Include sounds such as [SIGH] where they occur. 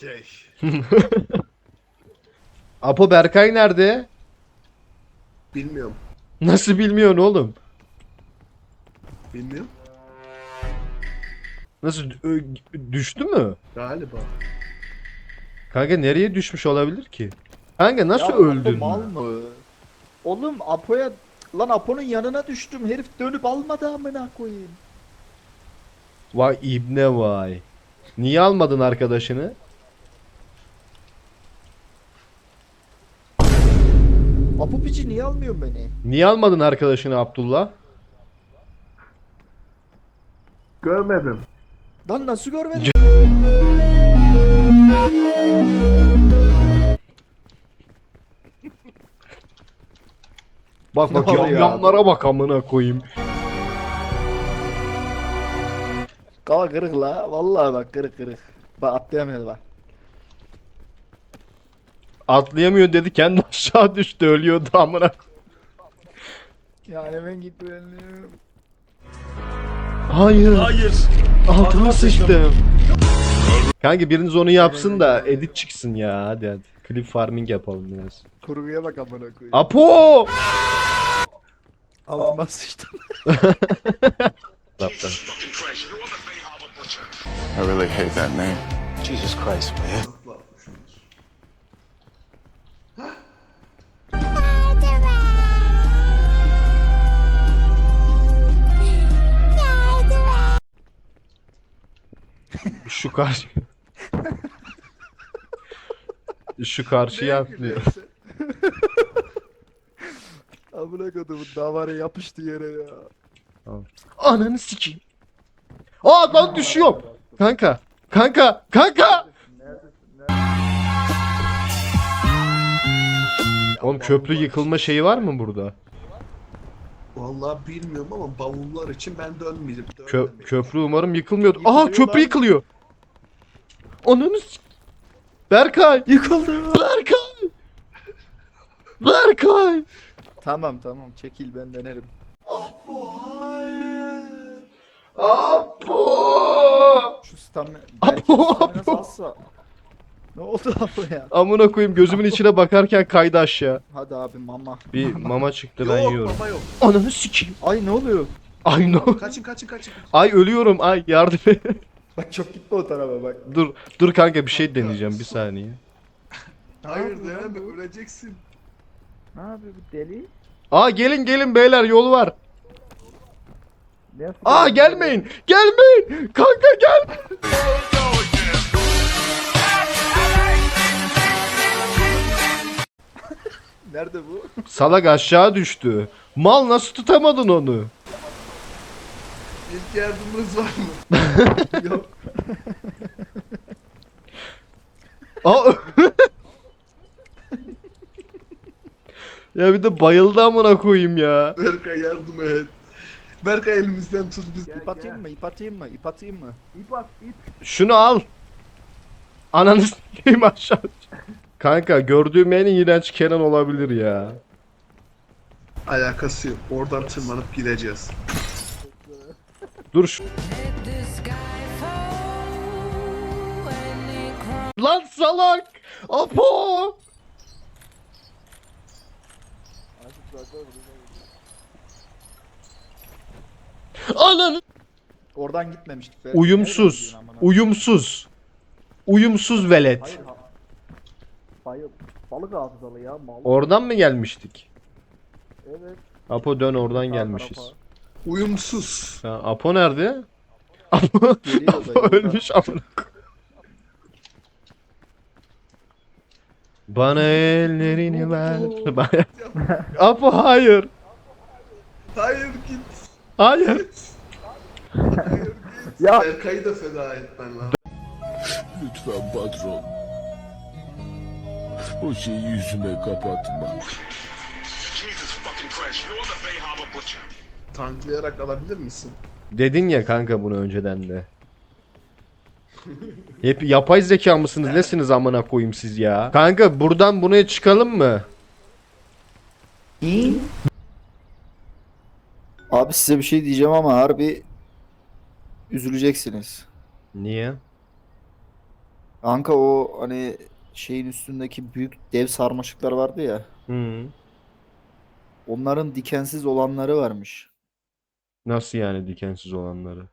Şey. [LAUGHS] Apo Berkay nerede? Bilmiyorum. Nasıl bilmiyorsun oğlum? Bilmiyorum. Nasıl ö- düştü mü? Galiba. Kanka nereye düşmüş olabilir ki? Kanka nasıl Ya öldün? Apo mal mı? Oğlum Apo'ya lan Apo'nun yanına düştüm. Herif dönüp almadı amına koyayım. Vay ibne vay. Niye almadın arkadaşını? Apo piçi niye almıyorsun beni? Niye almadın arkadaşını Abdullah? Görmedim. Lan nasıl görmedin? Bak bak oluyor yamlara bak amına koyayım. Kava kırık la. Vallahi bak kırık kırık. Bak atlayamıyor bak. Atlayamıyor dedi kendi [LAUGHS] aşağı düştü ölüyordu amına. Yani ben git benim. Hayır. Hayır. Altıma sıçtım. Kanka biriniz onu yapsın da edit çıksın ya hadi hadi. Clip farming yapalım biraz. Kurguya bak amına koyayım. Apo! Altıma sıçtım. [LAUGHS] I really hate that name. Jesus Christ, man. Karşı. Şu karşıya atlıyor. [LAUGHS] Amına koydum davara yapıştı yere ya. Ananı sikeyim. Aa lan düşüyorum. Kanka. Kanka. Kanka. Oğlum köprü yıkılma şeyi var mı burada? Vallahi bilmiyorum ama bavullar için ben dönmeyeceğim. Kö Dönmedim. köprü umarım yıkılmıyordur. Aha köprü yıkılıyor. Ananı s- Berkay. Yıkıldı. Berkay. Berkay. Tamam tamam çekil ben denerim. Apo. Şu stamina... Apo, Apo. Ne oldu Apo ya? Amına koyayım gözümün içine bakarken kaydı aşağı. Hadi abi mama. Bir mama çıktı ben yok yiyorum. baba yok. Ananı sikeyim. Ay ne oluyor? Ay no. Kaçın kaçın kaçın. Ay ölüyorum ay yardım et. Bak çok gitme o tarafa bak. dur dur kanka bir şey deneyeceğim bir saniye. Hayır deneme öleceksin. Ne yapıyor bu deli? Aa gelin gelin beyler yol var. Aa gelmeyin. Gelmeyin. Kanka gel. [LAUGHS] Nerede bu? Salak aşağı düştü. Mal nasıl tutamadın onu? İlk yardımınız var mı? [LAUGHS] Yok. Aa. ya bir de bayıldı amına koyayım ya. Berkay yardım et. Berkay elimizden tut biz. İp atayım mı? İp atayım mı? İp atayım mı? İp at, ip. Şunu al. Ananı s**eyim aşağı. Kanka gördüğüm en iğrenç Kenan olabilir ya. Alakası yok. Oradan tırmanıp gideceğiz. Dur. Lan salak! Apo! Ananı Oradan gitmemiştik. be. uyumsuz. Uyumsuz. Uyumsuz velet. Hayır ha. Bayıl. Balık hafızalı ya mal. Oradan mı gelmiştik? Evet. Apo dön oradan gelmişiz. tarafa. Uyumsuz. Ha, Apo nerede? Apo, Geliyor da, Apo ölmüş amına. Bana ellerini ver. Bana- [LAUGHS] Apo hayır. Hayır git. Hayır. Hayır git. Ya. Berkay'ı da feda etmen lazım. Lütfen patron. O şeyi yüzüme kapatma. Tanklayarak alabilir misin? Dedin ya kanka bunu önceden de. Hep yapay zeka mısınız? Nesiniz amına koyayım siz ya? Kanka buradan buraya çıkalım mı? Abi size bir şey diyeceğim ama harbi üzüleceksiniz. Niye? Kanka o hani şeyin üstündeki büyük dev sarmaşıklar vardı ya. Hı. Onların dikensiz olanları varmış. Nasıl yani dikensiz olanları?